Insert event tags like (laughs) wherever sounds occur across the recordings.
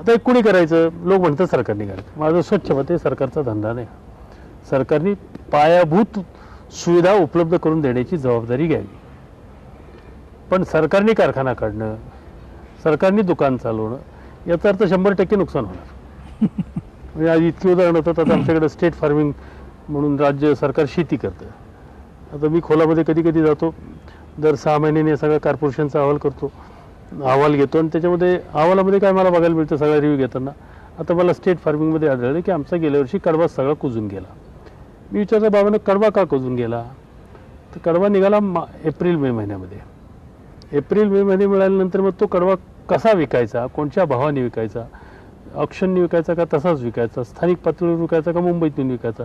आता एक कुणी करायचं? लोक म्हणतात सरकारने करायचं. माझं स्वच्छ मत सरकारचा धंदा नाही. सरकारने पायाभूत सुविधा उपलब्ध करून देण्याची जबाबदारी घ्यावी. पण सरकारने कारखाना काढणं सरकारने दुकान चालवणं याचा अर्थ शंभर टक्के नुकसान होणार. (laughs) म्हणजे आज इतकी उदाहरणं होतात आता आमच्याकडे स्टेट फार्मिंग म्हणून राज्य सरकार शेती करतं. आता मी खोलामध्ये कधी कधी जातो दर सहा महिन्याने सगळ्या कॉर्पोरेशनचा अहवाल करतो. अहवाल घेतो आणि त्याच्यामध्ये अहवालामध्ये काय मला बघायला मिळतं सगळा रिव्ह्यू घेताना. आता मला स्टेट फार्मिंगमध्ये आढळलं की आमचा गेल्या वर्षी कडवा सगळा कुजून गेला. मी विचारलं बाबानं कडवा का कुजून गेला? तर कडवा निघाला मा एप्रिल मे महिन्यामध्ये. एप्रिल मे महिने मिळाल्यानंतर मग तो कडवा कसा विकायचा? कोणत्या भावाने विकायचा? ऑप्शनने विकायचा का तसाच विकायचा? स्थानिक पातळीवर विकायचा का मुंबईतून विकायचा?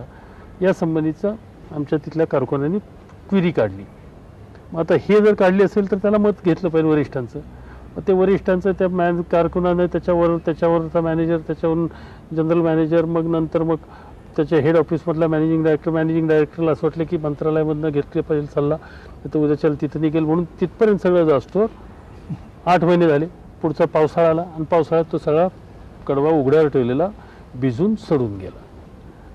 या संबंधीचं आमच्या तिथल्या कारखान्यांनी क्विरी काढली. मग आता हे जर काढली असेल तर त्याला मत घेतलं पाहिजे वरिष्ठांचं. ते वरिष्ठांचं त्या मॅन कारकुनानं त्याच्यावर त्याच्यावरचा मॅनेजर त्याच्यावरून जनरल मॅनेजर मग नंतर मग त्याच्या हेड ऑफिसमधला मॅनेजिंग डायरेक्टर मॅनेजिंग डायरेक्टरला असं वाटलं की मंत्रालयामधनं घेतले पाहिजे सल्ला. तर उद्या चल तिथं निघेल म्हणून तिथपर्यंत सगळं जास्त आठ महिने झाले. पुढचा पावसाळा आला आणि पावसाळ्यात तो सगळा कडवा उघड्यावर ठेवलेला भिजून सडून गेला.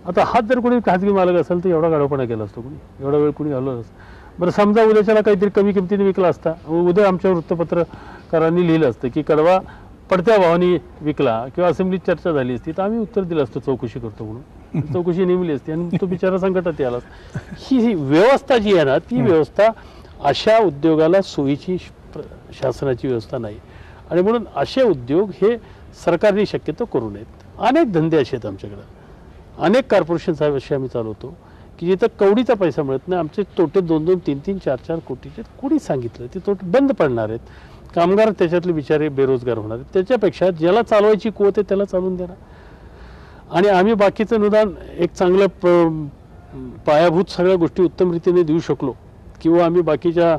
आता हात जर कोणी खाजगी मालक असेल तर एवढा गाडवपणा केला असतो कोणी. एवढा वेळ कोणी घालवला असतं बरं समजा उद्याच्याला काहीतरी कमी किमतीने विकला असता उद्या आमच्या वृत्तपत्रकारांनी लिहिलं असतं की कडवा पडत्या भावाने विकला किंवा असेंब्लीत चर्चा झाली असती तर आम्ही उत्तर दिलं असतं चौकशी करतो म्हणून. (laughs) चौकशी नेमली असती आणि तो बिचारा संकटात आला. ही ही व्यवस्था जी आहे ना ती व्यवस्था अशा उद्योगाला सोयीची शासनाची व्यवस्था नाही. आणि म्हणून असे उद्योग हे सरकारने शक्यतो करू नयेत. अनेक धंदे असे आहेत आमच्याकडं. अनेक कॉर्पोरेशन असे आम्ही चालवतो. की जिथं कवडीचा पैसा मिळत नाही आमचे तोटे दोन दोन तीन तीन चार चार कोटीचे कोणी सांगितलं? ते तोटे बंद पडणार आहेत. कामगार त्याच्यातले बिचारे बेरोजगार होणार आहेत. त्याच्यापेक्षा ज्याला चालवायची कुवत आहे त्याला चालवून देणार. आणि आम्ही बाकीचं अनुदान एक चांगलं प- पायाभूत सगळ्या गोष्टी उत्तम रीतीने देऊ शकलो. किंवा आम्ही बाकीच्या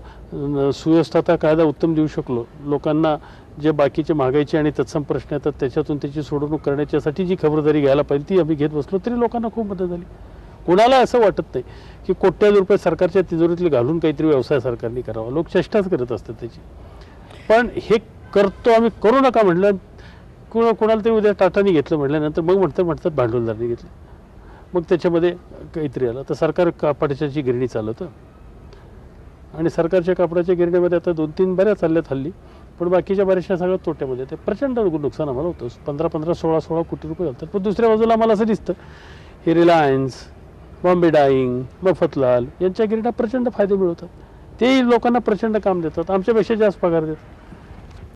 सुव्यवस्थाचा कायदा उत्तम देऊ शकलो. लोकांना जे बाकीचे मागायचे आणि तत्सम प्रश्न येतात त्याच्यातून त्याची सोडवणूक करण्याच्यासाठी जी खबरदारी घ्यायला पाहिजे ती आम्ही घेत बसलो तरी लोकांना खूप मदत झाली. कोणाला असं वाटत नाही की कोट्याधी रुपये सरकारच्या तिजोरीतले घालून काहीतरी व्यवसाय सरकारने करावा. लोक चेष्टाच करत असतात त्याची. पण हे करतो आम्ही करू नका म्हटलं. कोणा कोणाला तरी उद्या टाटाने घेतलं म्हटल्यानंतर मग म्हणतात म्हणतात भांडवलदारांनी घेतलं. मग त्याच्यामध्ये काहीतरी आलं. तर सरकार कापडाची गिरणी चालवतं. आणि सरकारच्या कापडाच्या गिरणीमध्ये आता दोन तीन बऱ्या चालल्यात हल्ली. पण बाकीच्या बऱ्याचशा सगळ्या तोट्यामध्ये ते प्रचंड नुकसान आम्हाला होतं. पंधरा पंधरा सोळा सोळा कोटी रुपये जातात पण दुसऱ्या बाजूला आम्हाला असं दिसतं. हे रिलायन्स बॉम्बे डाईंग मफतलाल यांच्या गिरण्या प्रचंड फायदे मिळवतात. तेही लोकांना प्रचंड काम देतात. आमच्यापेक्षा जास्त पगार देतात.